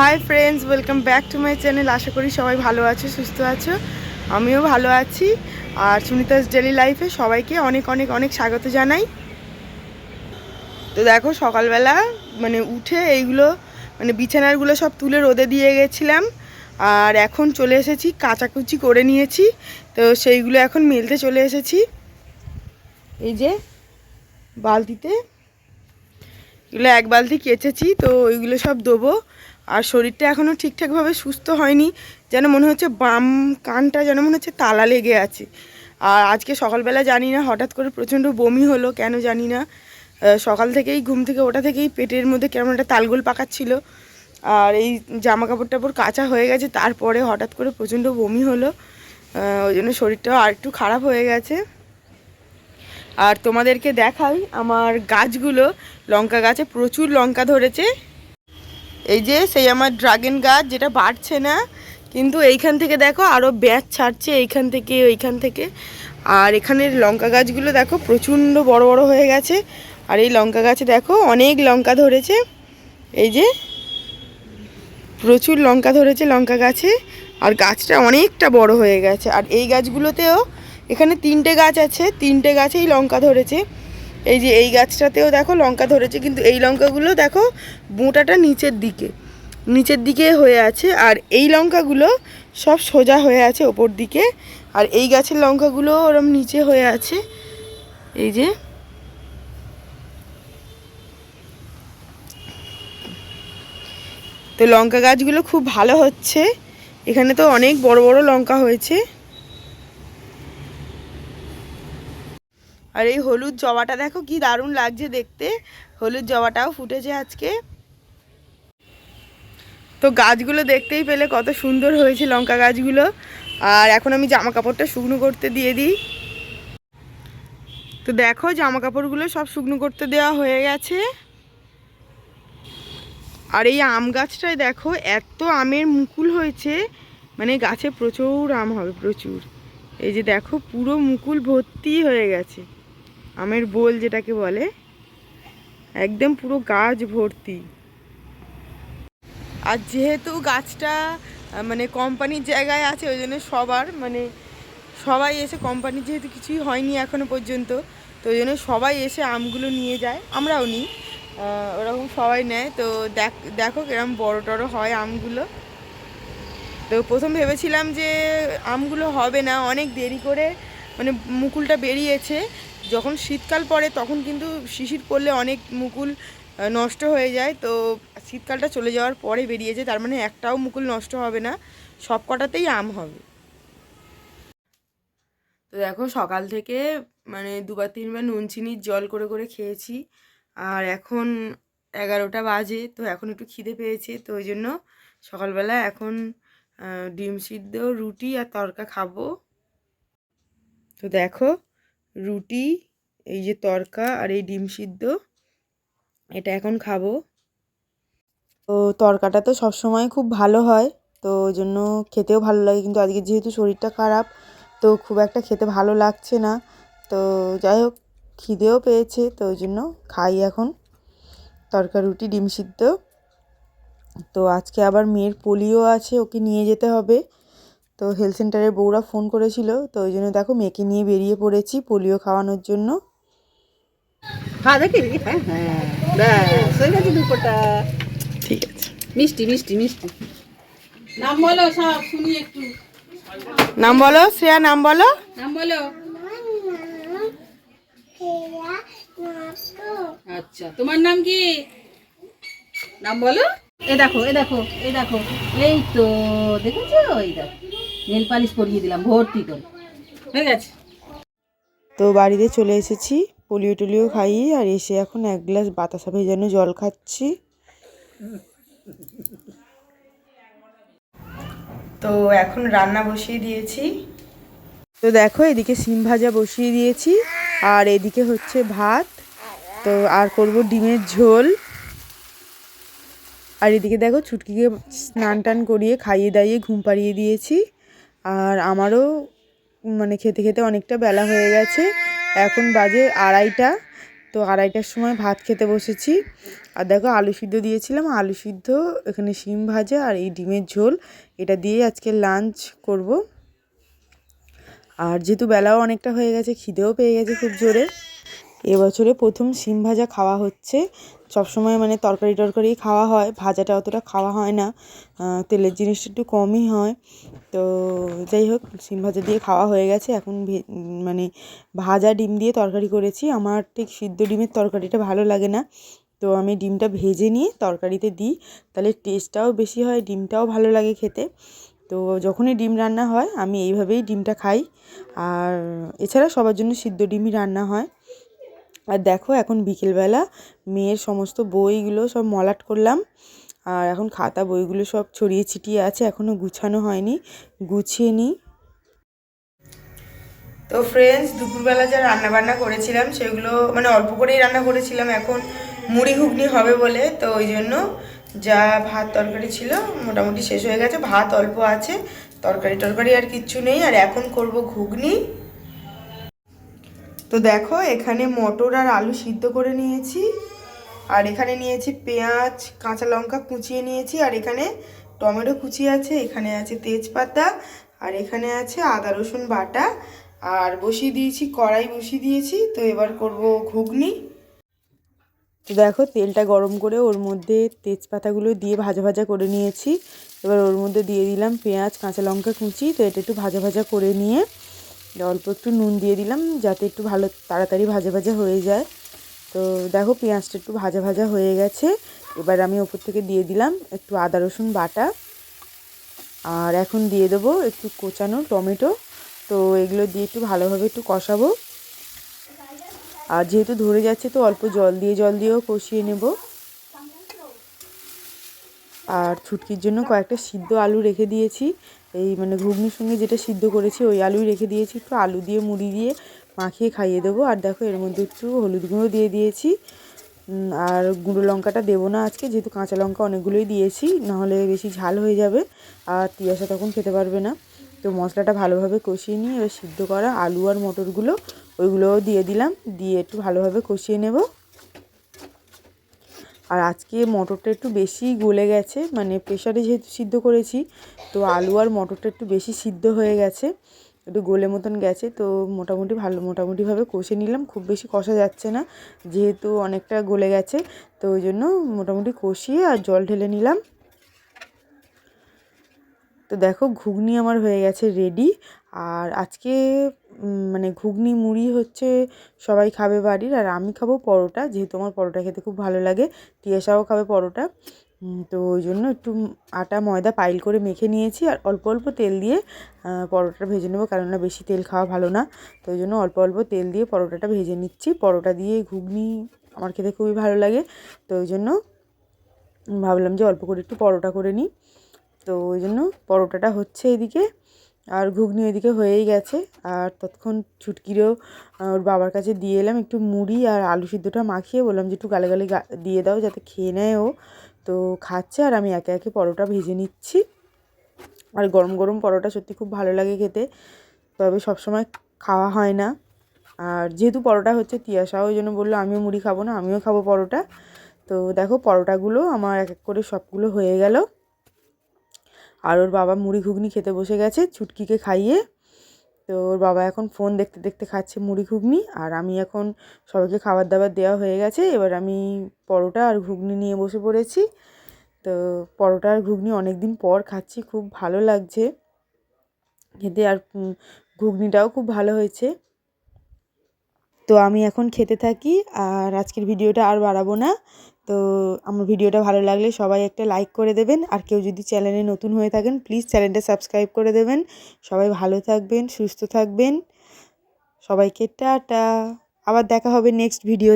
Hi friends welcome back to my channel আশা করি সবাই ভালো আছো, সুস্থ আছো। আমিও ভালো আছি। আর সুনিতাস ডেলি লাইফে সবাইকে অনেক অনেক অনেক স্বাগত জানাই। তো দেখো সকালবেলা মানে উঠে এইগুলো মানে বিছানারগুলো সব তুলে রোদে দিয়ে গেছিলাম। আর এখন চলে এসেছি, কাচাকুচি করে নিয়েছি। তো সেইগুলো এখন মেলতে চলে এসেছি। এই যে বালতিতে। এগুলো এক বালতি কেচেছি, তো ওইগুলো সব দেবো। আর শরীরটা এখনও ঠিকঠাকভাবে সুস্থ হয়নি, যেন মনে হচ্ছে বাম কানটা যেন মনে হচ্ছে তালা লেগে আছে। আর আজকে সকালবেলা জানি না, হঠাৎ করে প্রচণ্ড বমি হলো, কেন জানি না। সকাল থেকেই, ঘুম থেকে ওটা থেকেই পেটের মধ্যে কেমন একটা তালগোল পাকাচ্ছিল। আর এই জামা কাপড় টাপড় কাঁচা হয়ে গেছে, তারপরে হঠাৎ করে প্রচণ্ড বমি হলো। ওই জন্য শরীরটাও আর একটু খারাপ হয়ে গেছে। আর তোমাদেরকে দেখাই আমার গাছগুলো। লঙ্কা গাছে প্রচুর লঙ্কা ধরেছে। এই যে সেই আমার ড্রাগন গাছ, যেটা বাড়ছে না, কিন্তু এইখান থেকে দেখো আরও ব্যাচ ছাড়ছে এইখান থেকে, ওইখান থেকে। আর এখানের লঙ্কা গাছগুলো দেখো প্রচণ্ড বড় বড় হয়ে গেছে। আর এই লঙ্কা গাছে দেখো অনেক লঙ্কা ধরেছে। এই যে প্রচুর লঙ্কা ধরেছে লঙ্কা গাছে। আর গাছটা অনেকটা বড় হয়ে গেছে। আর এই গাছগুলোতেও এখানে তিনটে গাছ আছে, তিনটে গাছেই লঙ্কা ধরেছে। এই যে এই গাছটাতেও দেখো লঙ্কা ধরেছে, কিন্তু এই লঙ্কাগুলো দেখো বোঁটাটা নিচের দিকে নিচের দিকে হয়ে আছে, আর এই লঙ্কাগুলো সব সোজা হয়ে আছে ওপর দিকে, আর এই গাছের লঙ্কাগুলো ওরম নিচে হয়ে আছে, এই যে। তো লঙ্কা গাছগুলো খুব ভালো হচ্ছে, এখানে তো অনেক বড় বড় লঙ্কা হয়েছে। আর এই হলুদ জবাটা দেখো কি দারুণ লাগছে দেখতে। হলুদ জবাটাও ফুটেছে আজকে। তো গাছগুলো দেখতেই পেলে কত সুন্দর হয়েছে লঙ্কা গাছগুলো। আর এখন আমি জামা কাপড়টা শুকনো করতে দিয়ে দিই। তো দেখো জামা কাপড়গুলো সব শুকনো করতে দেওয়া হয়ে গেছে। আর এই আম গাছটায় দেখো এত আমের মুকুল হয়েছে। মানে গাছে প্রচুর আম হবে প্রচুর। এই যে দেখো পুরো মুকুল ভর্তি হয়ে গেছে। আমের বোল যেটাকে বলে, একদম পুরো গাছ ভর্তি। আর যেহেতু গাছটা মানে কোম্পানির জায়গায় আছে, ওই জন্য সবার মানে সবাই এসে, কোম্পানির যেহেতু কিছুই হয়নি এখনও পর্যন্ত, তো ওই জন্য সবাই এসে আমগুলো নিয়ে যায়। আমরাও নিই ওরকম সবাই নেয়। তো দেখ, দেখো কিরম বড় টড়ো হয় আমগুলো। তো প্রথম ভেবেছিলাম যে আমগুলো হবে না, অনেক দেরি করে মানে মুকুলটা বেরিয়েছে। যখন শীতকাল পড়ে তখন কিন্তু শিশির পড়লে অনেক মুকুল নষ্ট হয়ে যায়। তো শীতকালটা চলে যাওয়ার পরে বেরিয়েছে তার মানে একটাও মুকুল নষ্ট হবে না সব কটাতেই আম হবে। তো দেখো সকাল থেকে মানে দুবার তিনবার নুন চিনির জল করে করে খেয়েছি। আর এখন এগারোটা বাজে তো এখন একটু খিদে পেয়েছে তো ওই জন্য সকালবেলা এখন ডিম সিদ্ধ রুটি আর তরকা খাব। তো দেখো রুটি, এই যে তরকা আর এই ডিম সিদ্ধ, এটা এখন খাব। তো তরকাটা তো সবসময় খুব ভালো হয়, তো ওই জন্য খেতেও ভালো লাগে, কিন্তু আজকে যেহেতু শরীরটা খারাপ, তো খুব একটা খেতে ভালো লাগছে না। তো যাই হোক, খিদেও পেয়েছে, তো ওই জন্য খাই এখন। তরকা, রুটি, ডিম সিদ্ধ। তো আজকে আবার মেয়ের পোলিও আছে, ওকে নিয়ে যেতে হবে। তো হেলথ সেন্টারের বউরা ফোন করেছিল তো ওই জন্য দেখো মেয়েকে নিয়ে বেরিয়ে পড়েছি পোলিও খাওয়ানোর জন্য। হ্যাঁ দেখি? হ্যাঁ হ্যাঁ। হয়ে ঠিক আছে। মিষ্টি মিষ্টি মিষ্টি। নাম বলো সব শুনি একটু। নাম বলো শ্রেয়া নাম বলো। নাম বলো। আচ্ছা তোমার নাম কি? নাম বলো। এ দেখো এ দেখো এই দেখো। এই তো দেখেছ? এই দেখো। নেল পালিশ পরিয়ে দিলাম ভর্তি করে। হয়ে গেছে। তো বাড়িতে চলে এসেছি পোলিও টোলিও খাইয়ে আর এসে এখন এক গ্লাস বাতাসা ভেজানো জল খাচ্ছি। তো এখন রান্না বসিয়ে দিয়েছি। তো দেখো এদিকে সিম ভাজা বসিয়ে দিয়েছি আর এদিকে হচ্ছে ভাত। তো আর করব ডিমের ঝোল। আর এদিকে দেখো ছুটকিকে স্নান টান করিয়ে খাইয়ে দাইয়ে ঘুম পাড়িয়ে দিয়েছি। আর আমারও মানে খেতে খেতে অনেকটা বেলা হয়ে গেছে। এখন বাজে আড়াইটা। তো আড়াইটার সময় ভাত খেতে বসেছি। আর দেখো আলু সিদ্ধ দিয়েছিলাম। আলু সিদ্ধ, এখানে শিম ভাজা আর এই ডিমের ঝোল। এটা দিয়ে আজকে লাঞ্চ করব। আর যেহেতু বেলাও অনেকটা হয়ে গেছে, খিদেও পেয়ে গেছে খুব জোরে। এবছরে প্রথম শিম ভাজা খাওয়া হচ্ছে। সবসময় মানে তরকারি টরকারি খাওয়া হয়। ভাজাটা অতটা খাওয়া হয় না। তেলের জিনিসটা একটু কমই হয়। তো যাই হোক শিম ভাজা দিয়ে খাওয়া হয়ে গেছে। এখন মানে ভাজা ডিম দিয়ে তরকারি করেছি। আমার ঠিক সিদ্ধ ডিমের তরকারিটা ভালো লাগে না। তো আমি ডিমটা ভেজে নিয়ে তরকারিতে দিই। তাহলে টেস্টটাও বেশি হয়, ডিমটাও ভালো লাগে খেতে। তো যখনই ডিম রান্না হয়, আমি এইভাবেই ডিমটা খাই। আর এছাড়া সবার জন্য সিদ্ধ ডিমই রান্না হয়। আর দেখো, এখন বিকেলবেলা মেয়ের সমস্ত বইগুলো সব মলাট করলাম। আর এখন খাতা বইগুলো সব ছড়িয়ে ছিটিয়ে আছে এখনও গুছানো হয়নি। গুছিয়ে নিই। তো ফ্রেন্ডস দুপুরবেলা যা রান্না বান্না করেছিলাম, সেগুলো মানে অল্প করেই রান্না করেছিলাম, এখন মুড়ি ঘুগনি হবে বলে, তো ওই জন্য যা ভাত তরকারি ছিল মোটামুটি শেষ হয়ে গেছে, ভাত অল্প আছে, তরকারি টরকারি আর কিচ্ছু নেই, আর এখন করব ঘুগনি। তো দেখো, এখানে মটর আর আলু সিদ্ধ করে নিয়েছি। আর এখানে নিয়েছি পেঁয়াজ, কাঁচা লঙ্কা কুচিয়ে নিয়েছি, আর এখানে টমেটো কুচি আছে, এখানে আছে তেজপাতা, আর এখানে আছে আদা রসুন বাটা, আর বসিয়ে দিয়েছি, কড়াই বসিয়ে দিয়েছি, তো এবার করব ঘুগনি। তো দেখো, তেলটা গরম করে ওর মধ্যে তেজপাতাগুলো দিয়ে ভাজা ভাজা করে নিয়েছি, এবার ওর মধ্যে দিয়ে দিলাম পেঁয়াজ, কাঁচা লঙ্কা কুচি, তো এটা একটু ভাজা ভাজা করে নিয়ে, অল্প একটু নুন দিয়ে দিলাম, যাতে একটু ভালো, তাড়াতাড়ি ভাজা ভাজা হয়ে যায়। তো দেখো পেঁয়াজটা একটু ভাজা ভাজা হয়ে গেছে। এবার আমি ওপর থেকে দিয়ে দিলাম একটু আদা, রসুন বাটা। আর এখন দিয়ে দেবো একটু কোচানো টমেটো। তো এগুলো দিয়ে একটু ভালোভাবে একটু কষাবো। আর যেহেতু ধরে যাচ্ছে তো অল্প জল দিয়ে, জল দিয়েও কষিয়ে নেব। আর ছুটকির জন্য কয়েকটা সিদ্ধ আলু রেখে দিয়েছি। এই মানে ঘুগনির সঙ্গে যেটা সিদ্ধ করেছি, ওই আলুই রেখে দিয়েছি। একটু আলু দিয়ে, মুড়ি দিয়ে মাখিয়ে খাইয়ে দেবো। আর দেখো, এর মধ্যে একটু হলুদ গুঁড়ো দিয়ে দিয়েছি। আর গুঁড়ো লঙ্কাটা দেবো না আজকে, যেহেতু কাঁচা লঙ্কা অনেকগুলোই দিয়েছি নাহলে বেশি ঝাল হয়ে যাবে আর তিয়াসা তখন খেতে পারবে না। তো মশলাটা ভালোভাবে কষিয়ে নিয়ে এবার সিদ্ধ করা আলু আর মটরগুলো, ওইগুলোও দিয়ে দিলাম। দিয়ে একটু ভালোভাবে কষিয়ে নেব। আর আজকে মটরটা একটু বেশি গলে গেছে মানে প্রেশারে যেহেতু সিদ্ধ করেছি, তো আলু আর মটরটা একটু বেশি সিদ্ধ হয়ে গেছে। একটু গোলে মতন গেছে, তো মোটামুটি ভালো, মোটামুটিভাবে কষে নিলাম। খুব বেশি কষা যাচ্ছে না, যেহেতু অনেকটা গলে গেছে, তো ওই জন্য মোটামুটি কষিয়ে আর জল ঢেলে নিলাম। তো দেখো, ঘুগনি আমার হয়ে গেছে রেডি আর আজকে মানে ঘুগনি, মুড়ি হচ্ছে সবাই খাবে বাড়ির, আর আমি খাব পরোটা, যেহেতু আমার পরোটা খেতে খুব ভালো লাগে তিয়াসাও খাবে পরোটা। তো ওই জন্য একটু আটা ময়দা পাইল করে মেখে নিয়েছি আর অল্প অল্প তেল দিয়ে আহ, পরোটাটা ভেজে নেব কেননা বেশি তেল খাওয়া ভালো না। তো ওই জন্য অল্প অল্প তেল দিয়ে পরোটাটা ভেজে নিচ্ছি। পরোটা দিয়ে ঘুগনি আমার খেতে খুবই ভালো লাগে। তো ওই জন্য ভাবলাম যে অল্প করে একটু পরোটা করে নিই। তো ওই জন্য পরোটাটা হচ্ছে এদিকে আর ঘুগনি ওইদিকে হয়েই গেছে। আর তৎক্ষণ ছুটকিরেও ওর বাবার কাছে দিয়ে এলাম একটু মুড়ি আর আলু সিদ্ধটা মাখিয়ে বললাম যে একটু গালে গালে দিয়ে দাও যাতে খেয়ে নেয় ও। তো খাচ্ছে আর আমি একে একে পরোটা ভেজে নিচ্ছি। আর গরম গরম পরোটা সত্যি খুব ভালো লাগে খেতে, তবে সবসময় খাওয়া হয় না। আর যেহেতু পরোটা হচ্ছে, তিয়াশাও ওই জন্য বলল, আমিও মুড়ি খাব না, আমিও খাব পরোটা। তো দেখো পরোটাগুলো আমার এক এক করে সবগুলো হয়ে গেল। আর ওর বাবা মুড়ি ঘুগনি খেতে বসে গেছে, ছুটকিকে খাইয়ে তো ওর বাবা এখন ফোন দেখতে দেখতে খাচ্ছে মুড়ি ঘুগনি আর আমি এখন সবাইকে খাবার দাবার দেওয়া হয়ে গেছে। এবার আমি পরোটা আর ঘুগনি নিয়ে বসে পড়েছি। তো পরোটা আর ঘুগনি অনেক দিন পর খাচ্ছি, খুব ভালো লাগছে। খেতে আর ঘুগনিটাও খুব ভালো হয়েছে। তো আমি এখন খেতে থাকি আর আজকের ভিডিওটা আর বাড়াবো না। তো আমার ভিডিওটা ভালো লাগলে সবাই একটা লাইক করে দেবেন। আর কেউ যদি চ্যানেলে নতুন হয়ে থাকেন প্লিজ চ্যানেলটা সাবস্ক্রাইব করে দেবেন। সবাই ভালো থাকবেন, সুস্থ থাকবেন। সবাইকে টাটা। আবার দেখা হবে নেক্সট ভিডিও